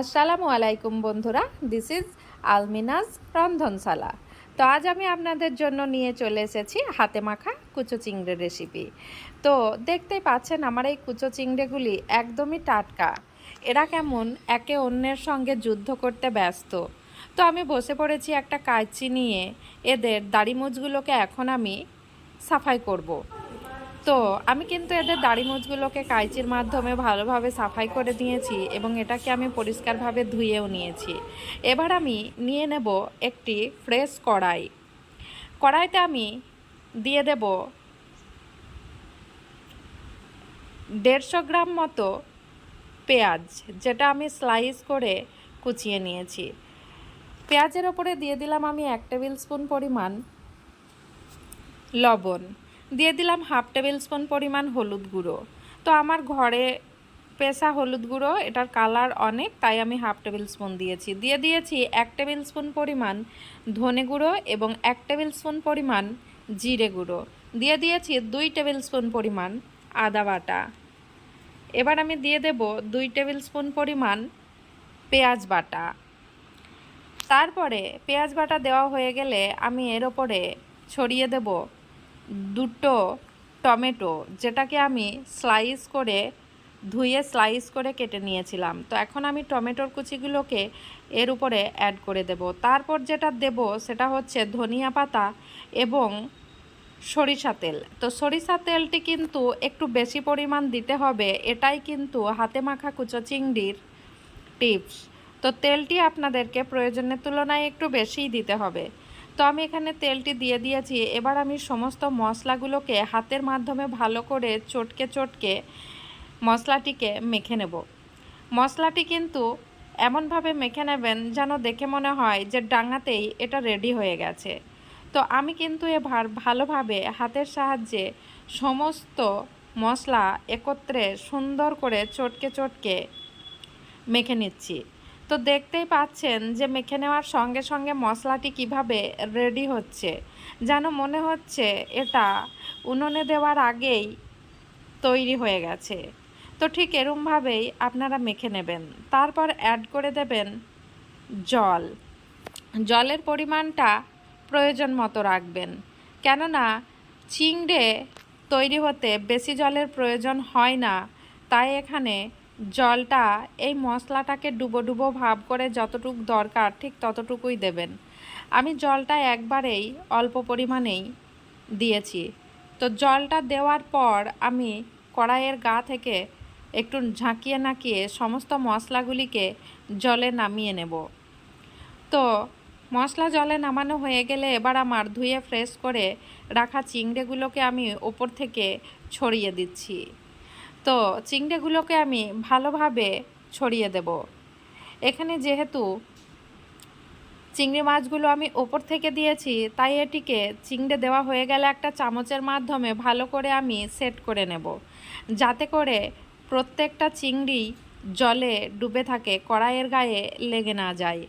আসসালামু আলাইকুম বন্ধুরা দিস ইজ আলমিনাজ রন্ধনশালা। তো আজ আমি আপনাদের জন্য নিয়ে চলে এসেছি হাতে মাখা কুচো চিংড়ের রেসিপি তো দেখতেই পাচ্ছেন আমার এই কুচো চিংড়েগুলি একদমই টাটকা। এরা কেমন, একে অন্যের সঙ্গে যুদ্ধ করতে ব্যস্ত। তো আমি বসে পড়েছি একটা কাঁচি নিয়ে, এদের দাড়ি মুচগুলোকে এখন আমি সাফাই করব। তো আমি কিন্তু এদের দাড়ি মুচগুলোকে কাঁচির মাধ্যমে ভালোভাবে সাফাই করে দিয়েছি এবং এটাকে আমি পরিষ্কারভাবে ধুয়েও নিয়েছি। এবার আমি নিয়ে নেব একটি ফ্রেশ কড়াই। কড়াইতে আমি দিয়ে দেব দেড়শো গ্রাম মতো পেঁয়াজ, যেটা আমি স্লাইস করে কুচিয়ে নিয়েছি। পেঁয়াজের ওপরে দিয়ে দিলাম আমি এক টেবিল স্পুন পরিমাণ লবণ। দিয়ে দিলাম হাফ টেবিল স্পুন পরিমাণ হলুদ গুঁড়ো। তো আমার ঘরে পেশা হলুদ গুঁড়ো, এটার কালার অনেক, তাই আমি হাফ টেবিল স্পুন দিয়েছি। দিয়ে দিয়েছি এক টেবিল স্পুন পরিমাণ ধনে গুঁড়ো এবং এক টেবিল স্পুন পরিমাণ জিরে গুঁড়ো। দিয়ে দিয়েছি দুই টেবিল স্পুন পরিমাণ আদা বাটা। এবার আমি দিয়ে দেব দুই টেবিল স্পুন পরিমাণ পেঁয়াজ বাটা। তারপরে পেঁয়াজ বাটা দেওয়া হয়ে গেলে আমি এর ওপরে ছড়িয়ে দেব দুটো টমেটো যেটাকে আমি স্লাইস করে, ধুয়ে স্লাইস করে কেটে নিয়েছিলাম। তো এখন আমি টমেটোর কুচিগুলোকে এর উপরে অ্যাড করে দেব। তারপর যেটা দেব সেটা হচ্ছে ধনিয়া পাতা এবং সরিষা তেল। তো সরিষা তেলটি কিন্তু একটু বেশি পরিমাণ দিতে হবে, এটাই কিন্তু হাতে মাখা কুচো চিংড়ির টিপস তো তেলটি আপনাদেরকে প্রয়োজনের তুলনায় একটু বেশিই দিতে হবে। তো আমি এখানে তেলটি দিয়ে দিয়েছি। এবার আমি সমস্ত মশলাগুলোকে হাতের মাধ্যমে ভালো করে চটকে চটকে মশলাটিকে মেখে নেব। মশলাটি কিন্তু এমনভাবে মেখে নেবেন যেন দেখে মনে হয় যে ডাঙাতেই এটা রেডি হয়ে গেছে। তো আমি কিন্তু এবার ভালোভাবে হাতের সাহায্যে সমস্ত মশলা একত্রে সুন্দর করে চটকে চটকে মেখে নিচ্ছি। তো দেখতেই পাচ্ছেন যে মেখে নেওয়ার সঙ্গে সঙ্গে মশলাটি কীভাবে রেডি হচ্ছে। যেন মনে হচ্ছে এটা উনুনে দেওয়ার আগেই তৈরি হয়ে গেছে। তো ঠিক এরমভাবেই আপনারা মেখে নেবেন। তারপর অ্যাড করে দেবেন জল। জলের পরিমাণটা প্রয়োজন মতো রাখবেন। কেননা চিংড়ে তৈরি হতে বেশি জলের প্রয়োজন হয় না। তাই এখানে জলটা এই মশলাটাকে ডুবো ডুবো ভাব করে যতটুকু দরকার ঠিক ততটুকুই দেবেন। আমি জলটা একবারেই অল্প পরিমাণেই দিয়েছি। তো জলটা দেওয়ার পর আমি কড়াইয়ের গা থেকে একটু ঝাঁকিয়ে নাকিয়ে সমস্ত মশলাগুলিকে জলে নামিয়ে নেব। তো মশলা জলে নামানো হয়ে গেলে এবার আমার ধুয়ে ফ্রেশ করে রাখা চিংড়েগুলোকে আমি ওপর থেকে ছড়িয়ে দিচ্ছি। তো চিংড়েগুলোকে আমি ভালোভাবে ছড়িয়ে দেব। এখানে যেহেতু চিংড়ি মাছগুলো আমি ওপর থেকে দিয়েছি, তাই এটিকে চিংড়ে দেওয়া হয়ে গেলে একটা চামচের মাধ্যমে ভালো করে আমি সেট করে নেব। যাতে করে প্রত্যেকটা চিংড়ি জলে ডুবে থাকে, কড়াইয়ের গায়ে লেগে না যায়।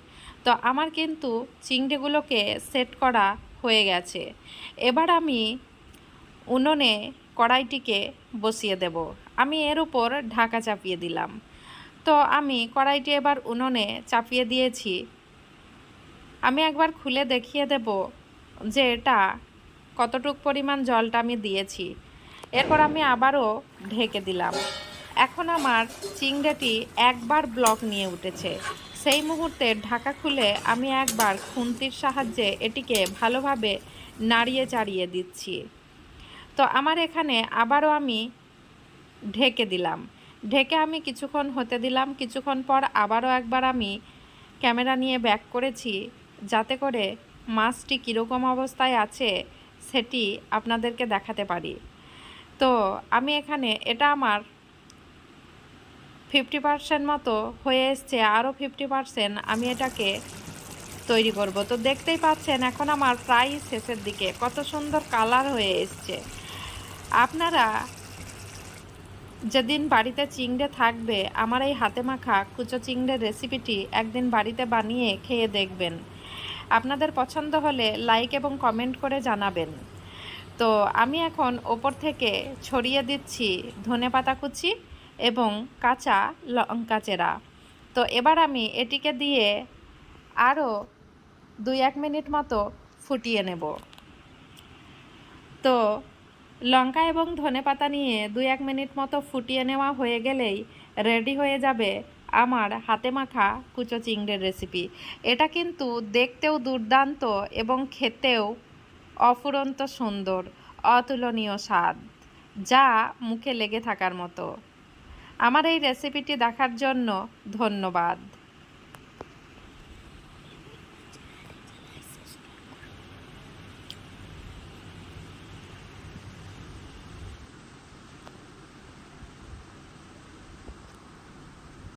তো আমার কিন্তু চিংড়িগুলোকে সেট করা হয়ে গেছে। এবার আমি উনুনে কড়াইটিকে বসিয়ে দেব। আমি এর উপর ঢাকা চাপিয়ে দিলাম। তো আমি কড়াইটি এবার উনুনে চাপিয়ে দিয়েছি। আমি একবার খুলে দেখিয়ে দেব যে এটা কতটুক পরিমাণ জলটা আমি দিয়েছি। এরপর আমি আবারও ঢেকে দিলাম। এখন আমার চিংড়েটি একবার ব্লক নিয়ে উঠেছে। সেই মুহূর্তে ঢাকা খুলে আমি একবার খুন্তির সাহায্যে এটিকে ভালোভাবে নাড়িয়ে চাড়িয়ে দিচ্ছি। তো আমার এখানে আবারও আমি ঢেকে দিলাম। ঢেকে আমি কিছুক্ষণ হতে দিলাম। কিছুক্ষণ পর আবারও একবার আমি ক্যামেরা নিয়ে ব্যাক করেছি যাতে করে মাছটি কীরকম অবস্থায় আছে সেটি আপনাদেরকে দেখাতে পারি। তো আমি এখানে এটা আমার ফিফটি পার্সেন্ট মতো হয়ে এসছে। আরও ফিফটি পার্সেন্ট আমি এটাকে তৈরি করব। তো দেখতেই পাচ্ছেন এখন আমার প্রায় শেষের দিকে। কত সুন্দর কালার হয়ে এসছে। আপনারা যেদিন বাড়িতে চিংড়ে থাকবে, আমার এই হাতে মাখা কুচো চিংড়ের রেসিপিটি একদিন বাড়িতে বানিয়ে খেয়ে দেখবেন। আপনাদের পছন্দ হলে লাইক এবং কমেন্ট করে জানাবেন। তো আমি এখন ওপর থেকে ছড়িয়ে দিচ্ছি ধনে পাতা কুচি এবং কাঁচা লঙ্কা চেরা। তো এবার আমি এটিকে দিয়ে আরও দুই এক মিনিট মতো ফুটিয়ে নেব। তো লঙ্কা এবং ধনেপাতা নিয়ে দুই এক মিনিট মতো ফুটিয়ে নেওয়া হয়ে গেলেই রেডি হয়ে যাবে আমার হাতে মাখা কুচো চিংড়ের রেসিপি এটা কিন্তু দেখতেও দুর্দান্ত এবং খেতেও অফুরন্ত সুন্দর, অতুলনীয় স্বাদ, যা মুখে লেগে থাকার মতো। আমার এই রেসিপিটি দেখার জন্য ধন্যবাদ।